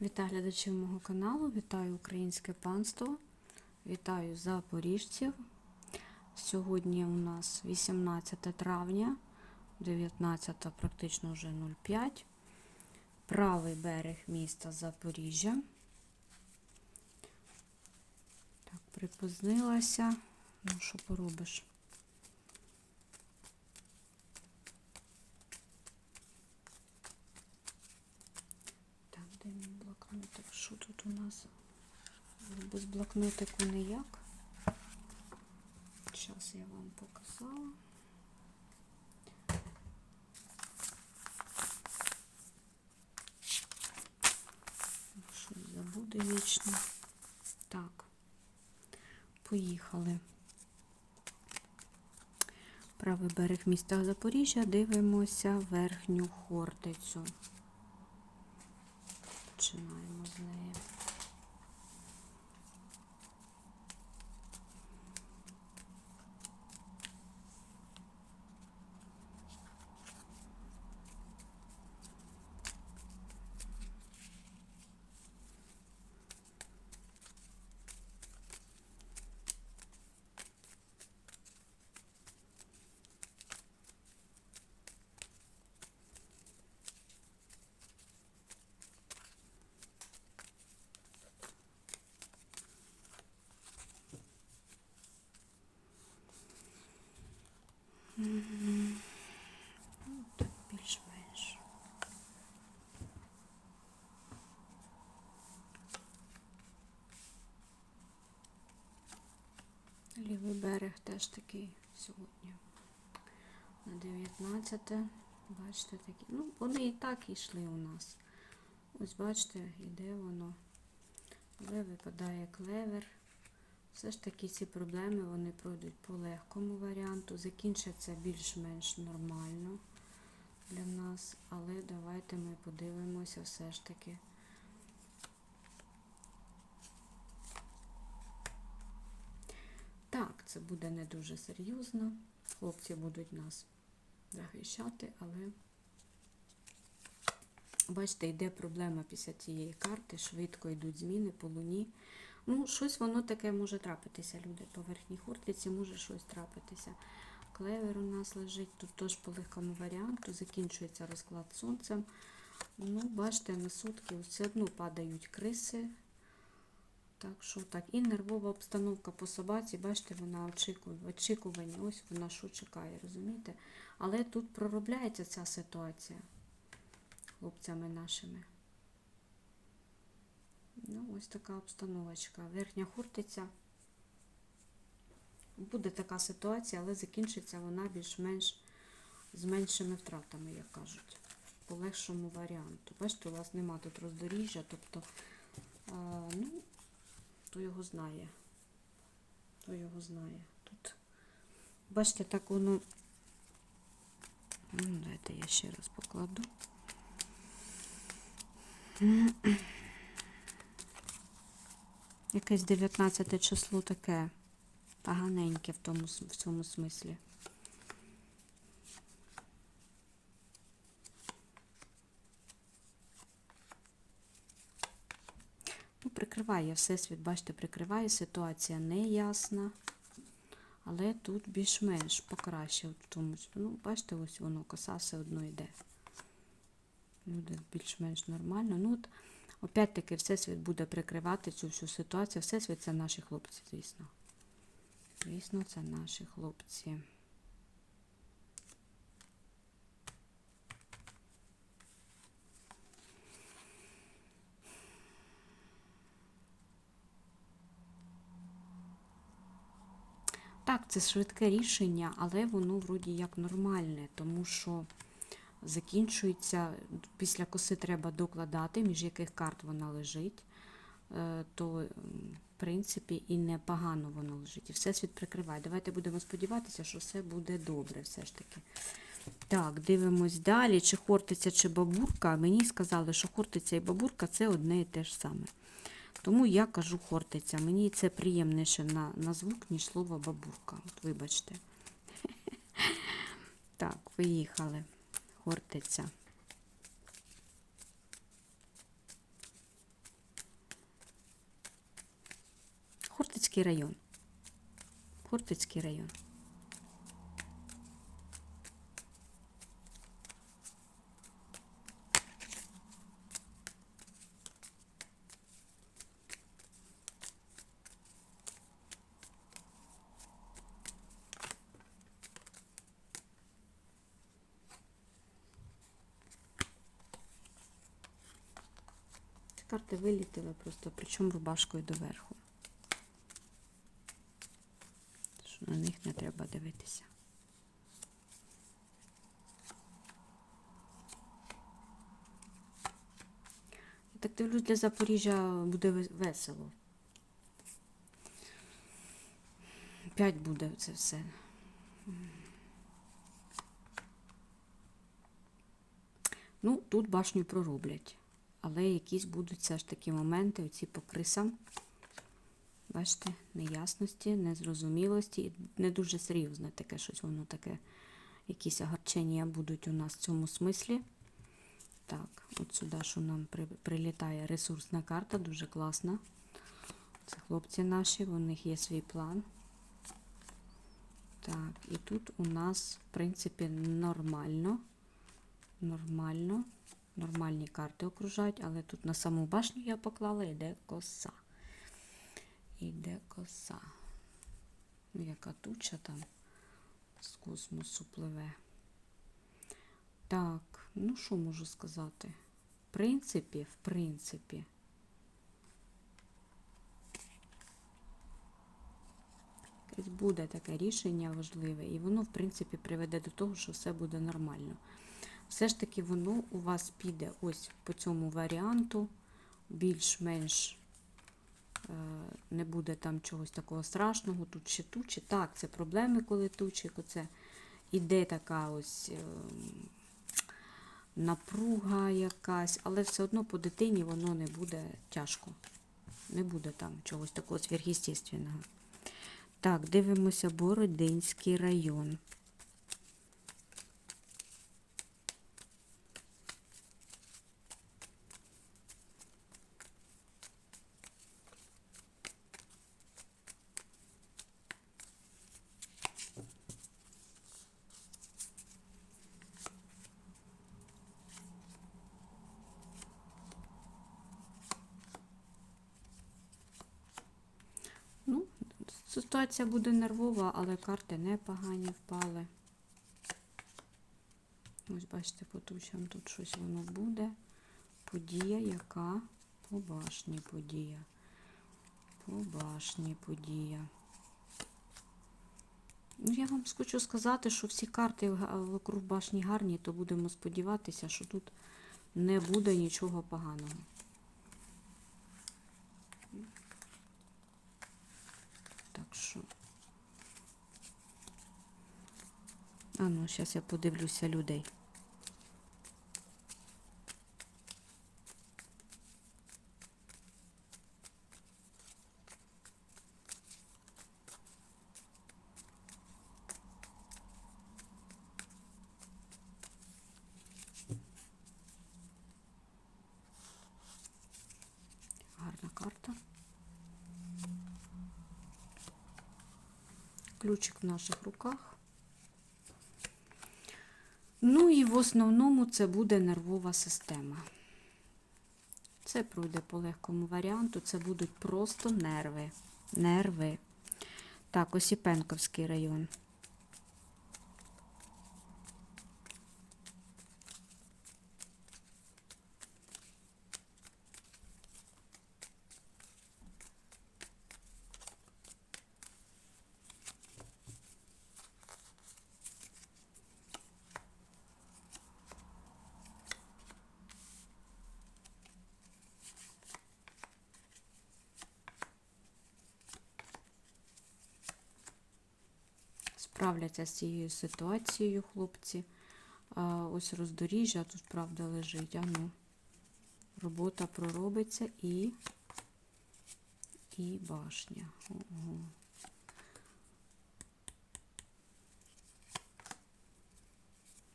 Вітаю глядачів мого каналу, вітаю українське панство, вітаю запоріжців. Сьогодні у нас 18 травня, 19 практично вже 05. Правий берег міста Запоріжжя. Так, припозднилася. Ну, що поробиш? Так, де мій блокнотик? Що тут у нас? Без блокнотику ніяк. Зараз я вам показала. Щось забуде вічно. Так, поїхали. Правий берег міста Запоріжжя. Дивимося верхню хортицю. Починаємо з неї. Ну, так більш-менш. Лівий берег теж такий сьогодні. На 19. Бачите, такі. Ну, вони і так йшли у нас. Ось бачите, іде воно. Але випадає клевер. Все ж таки ці проблеми вони пройдуть по легкому варіанту. Закінчаться більш-менш нормально для нас. Але давайте ми подивимося все ж таки. Так, це буде не дуже серйозно. Хлопці будуть нас захищати, але бачите, йде проблема після цієї карти. Швидко йдуть зміни по луні. Ну, щось воно таке може трапитися, люди. По верхній хуртиці може щось трапитися. Клевер у нас лежить, тут теж по легкому варіанту, закінчується розклад сонцем. Ну, бачите, на сутки все одно падають криси. Так що так. І нервова обстановка по собаці, бачите, вона очікує, очікування, ось вона що чекає, розумієте? Але тут проробляється ця ситуація хлопцями нашими. Ну, ось така обстановочка. Верхня хуртиця. Буде така ситуація, але закінчиться вона більш-менш з меншими втратами, як кажуть, по легшому варіанту. Бачите, у вас нема тут роздоріжжя, тобто, а, ну, хто його знає. Хто його знає. Тут, бачите, так воно. Ну, Давайте я ще раз покладу. Якесь 19 число таке поганеньке в, тому, в цьому смислі. Ну, прикриває всесвіт, бачите, прикриває, ситуація неясна. Але тут більш-менш покраще тому. Ну, бачите, ось воно, коса все одно йде. Люди більш-менш нормально. Ну, от, опять-таки, Всесвіт буде прикривати цю всю ситуацію. Всесвіт це наші хлопці, звісно. Звісно, це наші хлопці. Так, це швидке рішення, але воно вроді як нормальне, тому що закінчується, після коси треба докладати, між яких карт вона лежить, е, то, в принципі, і непогано воно лежить. І всесвіт прикриває. Давайте будемо сподіватися, що все буде добре все ж таки. Так, дивимось далі. Чи хортиця, чи бабурка. Мені сказали, що хортиця і бабурка це одне і те ж саме. Тому я кажу хортиця. Мені це приємніше на на звук, ніж слово бабурка. От Вибачте. Так, виїхали. Хортиця. Хортицький район. Хортицький район. Карти вилітили просто, причому рубашкою доверху. Що на них не треба дивитися. Я так дивлюсь, для Запоріжжя буде весело. П'ять буде це все. Ну, тут башню пророблять. Але якісь будуть все ж таки моменти, оці по крисам. Бачите, неясності, незрозумілості, і не дуже серйозне таке щось, воно таке, якісь огорчення будуть у нас в цьому смислі. Так, от сюди, що нам при, прилітає ресурсна карта, дуже класна. Це хлопці наші, у них є свій план. Так, і тут у нас, в принципі, нормально. Нормально. Нормальні карти окружають, але тут на саму башню я поклала, йде коса. Іде коса. Ну, Яка туча там з космосу пливе. Так, ну що можу сказати? В принципі, в принципі. Якесь буде таке рішення важливе, і воно, в принципі, приведе до того, що все буде нормально. Все ж таки, воно у вас піде ось по цьому варіанту, більш-менш е, не буде там чогось такого страшного, тут ще тучі. Так, це проблеми, коли тучі, це іде така ось е, напруга якась, але все одно по дитині воно не буде тяжко. Не буде там чогось такого сверхъестественного. Так, дивимося Бородинський район. Ну, ситуація буде нервова, але карти непогані впали. Ось бачите, по тучам тут щось воно буде. Подія, яка по башні подія. По башні подія. Ну, я вам хочу сказати, що всі карти вокруг башні гарні, то будемо сподіватися, що тут не буде нічого поганого. Так що. А ну, зараз я подивлюся людей. Гарна карта. Ключик в наших руках. Ну і в основному це буде нервова система. Це пройде по легкому варіанту, це будуть просто нерви. Нерви. Так, Осіпенковський район. Справляться з цією ситуацією, хлопці. А, ось роздоріжжя, тут правда лежить. А ну, робота проробиться і, і башня. Ого.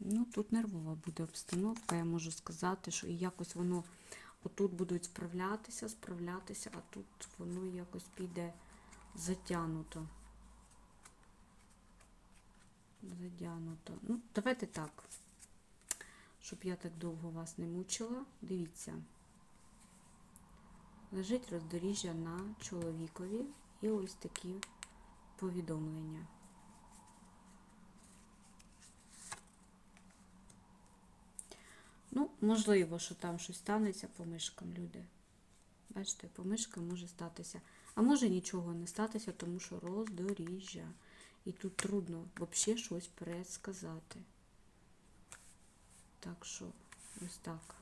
Ну, тут нервова буде обстановка. Я можу сказати, що і якось воно отут будуть справлятися, справлятися, а тут воно якось піде затягнуто. Затягнуто. Ну, давайте так. Щоб я так довго вас не мучила. Дивіться. Лежить роздоріжжя на чоловікові і ось такі повідомлення. Ну, можливо, що там щось станеться по мишкам, люди. Бачите, по мишкам може статися. А може нічого не статися, тому що роздоріжжя. І тут трудно взагалі щось предсказати. Так що, ось так.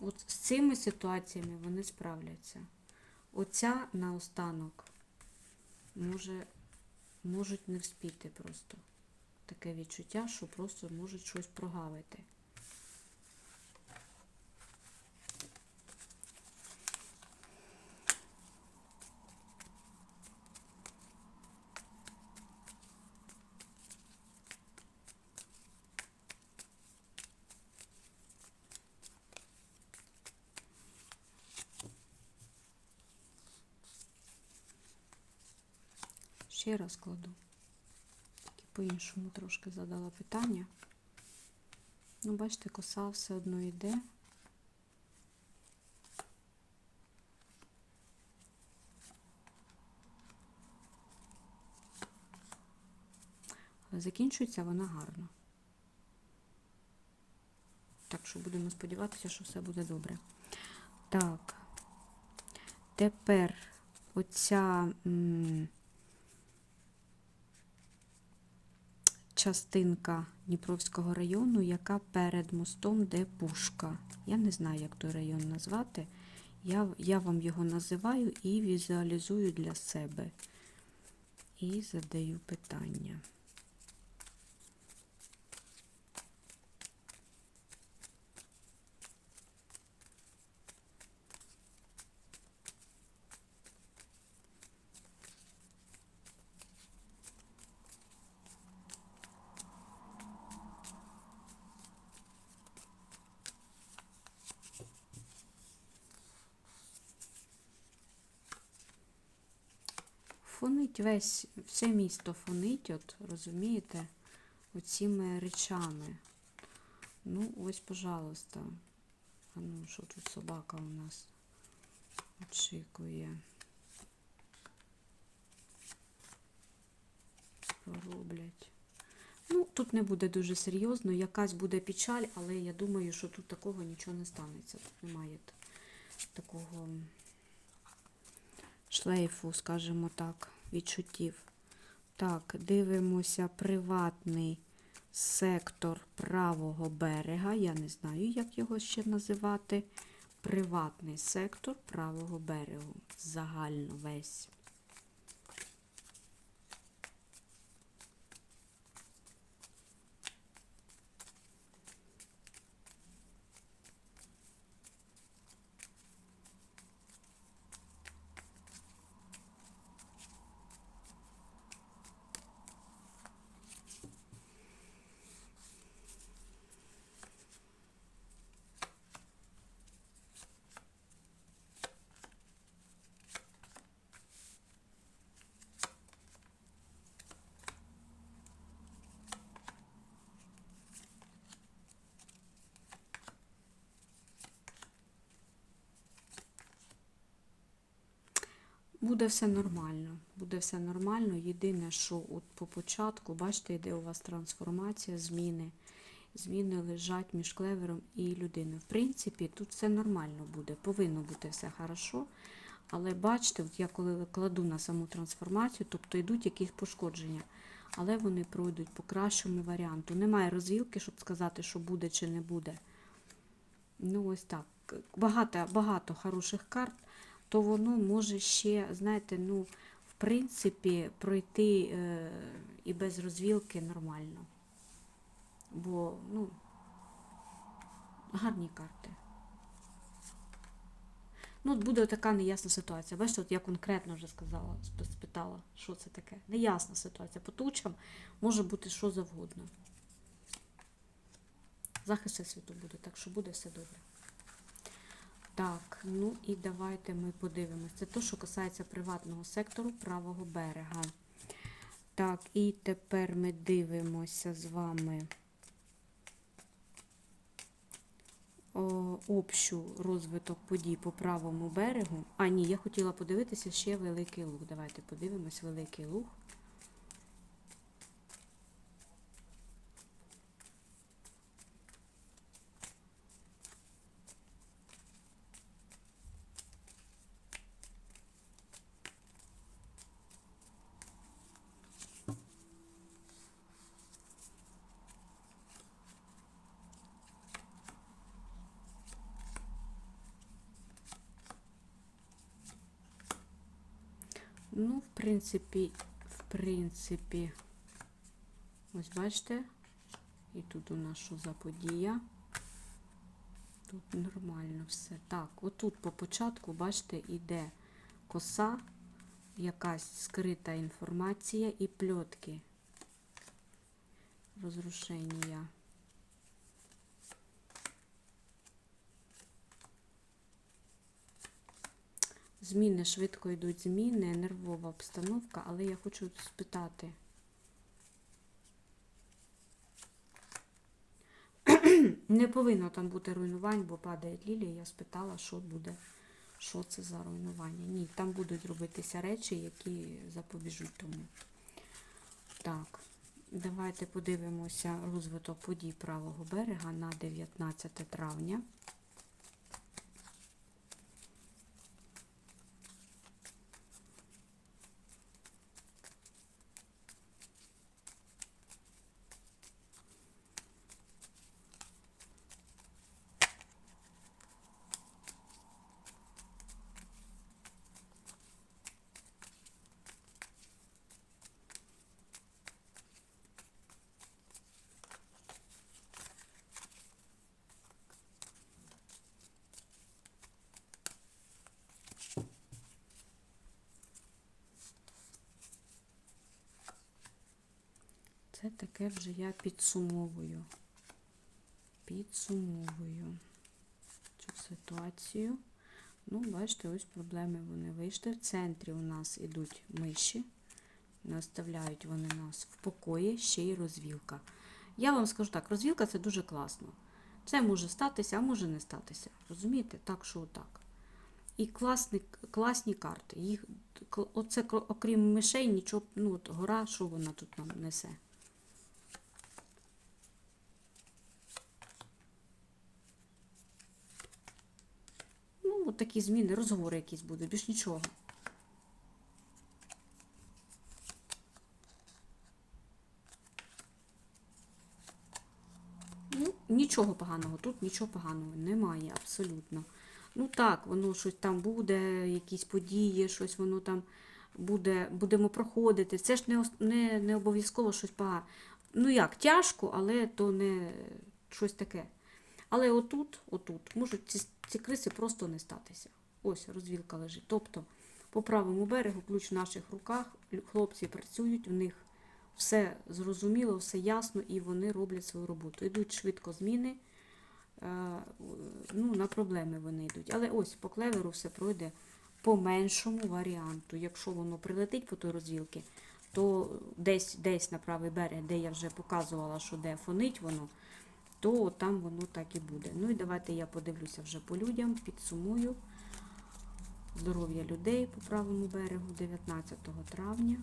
От з цими ситуаціями вони справляться. Оця наостанок може, можуть не вспіти просто. Таке відчуття, що просто можуть щось прогавити. Ще раз кладу. По-іншому трошки задала питання. Ну, бачите, коса все одно йде. Але закінчується вона гарно. Так що будемо сподіватися, що все буде добре. Так. Тепер оця. м, частинка Дніпровського району, яка перед мостом, де Пушка. Я не знаю, як той район назвати. Я, я вам його називаю і візуалізую для себе. І задаю питання. Фонить весь, все місто фонить, от, розумієте, оціми речами. Ну, ось, пожалуйста. А ну, що тут собака у нас очікує. Роблять. Ну, тут не буде дуже серйозно, якась буде печаль, але я думаю, що тут такого нічого не станеться. Тут немає такого шлейфу, скажімо так, відчуттів. Так, дивимося приватний сектор правого берега. Я не знаю, як його ще називати. Приватний сектор правого берегу. Загально весь. Буде все нормально. Буде все нормально. Єдине, що от по початку, бачите, йде у вас трансформація, зміни. Зміни лежать між клевером і людиною. В принципі, тут все нормально буде. Повинно бути все хорошо. Але бачите, от я коли кладу на саму трансформацію, тобто йдуть якісь пошкодження, але вони пройдуть по кращому варіанту. Немає розвілки, щоб сказати, що буде чи не буде. Ну, ось так. Багато, багато хороших карт, то воно може ще, знаєте, ну, в принципі, пройти е, і без розвілки нормально. Бо, ну, гарні карти. Ну, от буде така неясна ситуація. Бачите, от я конкретно вже сказала, спитала, що це таке. Неясна ситуація. По тучам може бути що завгодно. Захист світу буде, так що буде все добре. Так, ну і давайте ми подивимося. Це те, що касається приватного сектору правого берега. Так, і тепер ми дивимося з вами о, общу розвиток подій по правому берегу. А, ні, я хотіла подивитися ще Великий Луг. Давайте подивимось Великий Луг. Ну, в принципі, в принципі, ось бачите, і тут у нас що за подія. Тут нормально все. Так, отут по початку, бачите, іде коса, якась скрита інформація і пльотки. Розрушення. Зміни швидко йдуть зміни, нервова обстановка, але я хочу спитати. Не повинно там бути руйнувань, бо падає лілія. Я спитала, що буде, що це за руйнування. Ні, там будуть робитися речі, які запобіжуть тому. Так, давайте подивимося розвиток подій правого берега на 19 травня. Це таке вже я підсумовую. Підсумовую цю ситуацію. Ну, бачите, ось проблеми вони вийшли. В центрі у нас ідуть миші. Не оставляють вони нас в покої, ще й розвілка. Я вам скажу так, розвілка це дуже класно. Це може статися, а може не статися. Розумієте? Так, що отак. І класні, класні карти. Їх, оце, окрім мишей, нічого, ну, от гора, що вона тут нам несе. Ну, от такі зміни, розговори якісь будуть, більш нічого. Ну, нічого поганого, тут нічого поганого немає, абсолютно. Ну так, воно щось там буде, якісь події, щось воно там буде, будемо проходити. Це ж не, не, не обов'язково щось погане. Ну як, тяжко, але то не щось таке. Але отут, отут, можуть ці, ці криси просто не статися. Ось розвілка лежить. Тобто, по правому берегу, ключ в наших руках, хлопці працюють, в них все зрозуміло, все ясно, і вони роблять свою роботу. Йдуть швидко зміни, е, ну, на проблеми вони йдуть. Але ось по клеверу все пройде по меншому варіанту. Якщо воно прилетить по той розвілки, то десь, десь на правий берег, де я вже показувала, що де фонить воно, то там воно так і буде. Ну і давайте я подивлюся вже по людям, підсумую здоров'я людей по правому берегу 19 травня.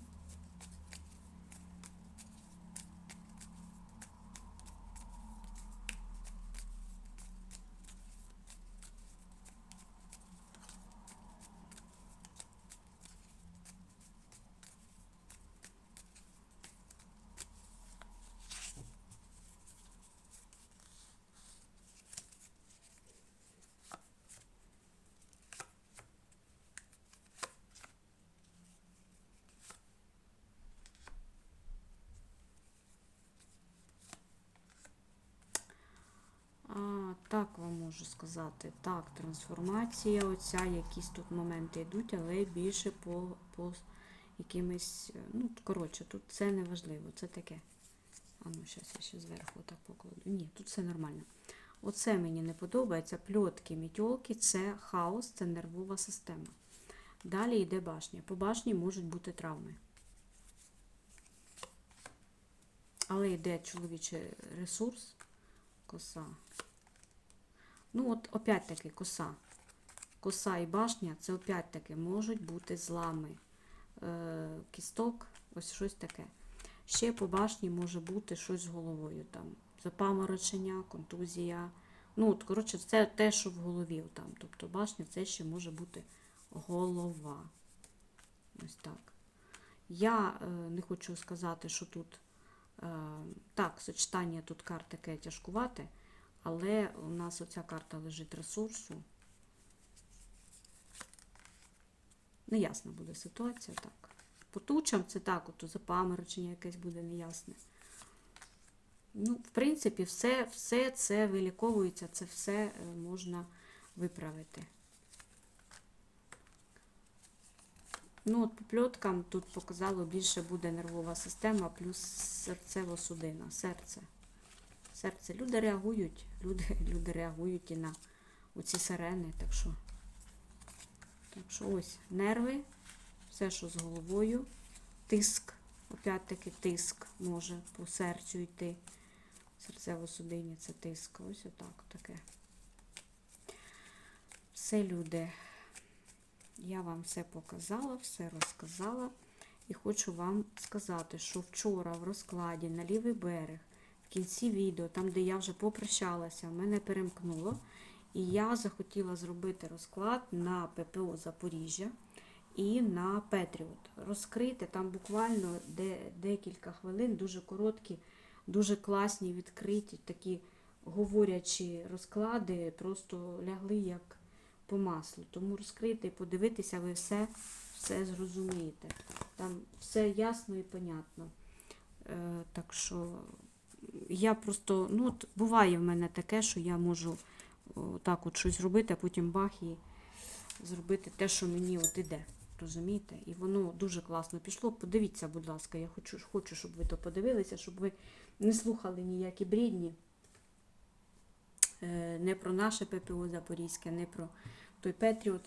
А, так вам можу сказати. Так, трансформація, оця, якісь тут моменти йдуть, але більше по, по якимось. е, Ну, коротше, тут це не важливо, це таке. А ну, зараз я ще зверху так покладу. Ні, тут все нормально. Оце мені не подобається. Пльотки, мітьолки це хаос, це нервова система. Далі йде башня. По башні можуть бути травми. Але йде чоловічий ресурс, коса. Ну, от опять-таки коса. Коса і башня це опять-таки можуть бути злами. Е, кісток, ось щось таке. Ще по башні може бути щось з головою. Там, запаморочення, контузія. Ну, от, коротше, це те, що в голові. Там. Тобто башня це ще може бути голова. Ось так. Я е, не хочу сказати, що тут е, так, сочетання тут карт таке тяжкувате, але у нас оця карта лежить ресурсу. Неясна буде ситуація, так. По тучам це так, от запаморочення якесь буде неясне. Ну, в принципі, все, все це виліковується, це все е, можна виправити. Ну, от по пльоткам тут показало більше буде нервова система, плюс серцево-судина, серце. Серце. Люди реагують, люди, люди реагують і на оці сирени, так що. Так що ось нерви, все, що з головою, тиск, опять-таки тиск може по серцю йти. Серцево-судинні це тиск. Ось отак таке. Все, люди. Я вам все показала, все розказала. І хочу вам сказати, що вчора в розкладі на лівий берег, кінці відео, там, де я вже попрощалася, мене перемкнуло. І я захотіла зробити розклад на ППО Запоріжжя і на Петріот. Розкрити там буквально де, декілька хвилин, дуже короткі, дуже класні, відкриті, такі говорячі розклади, просто лягли як по маслу. Тому розкрити і подивитися, ви все, все зрозумієте. Там все ясно і понятно. Е, так що я просто, ну, от буває в мене таке, що я можу так от щось робити, а потім бах і зробити те, що мені от іде. Розумієте? І воно дуже класно пішло. Подивіться, будь ласка, я хочу, хочу, щоб ви то подивилися, щоб ви не слухали ніякі брідні. Е, Не про наше ППО Запорізьке, не про той Петріот.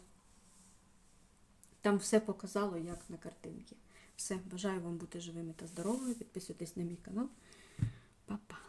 Там все показало, як на картинці. Все, бажаю вам бути живими та здоровими. Підписуйтесь на мій канал. Pa, pa.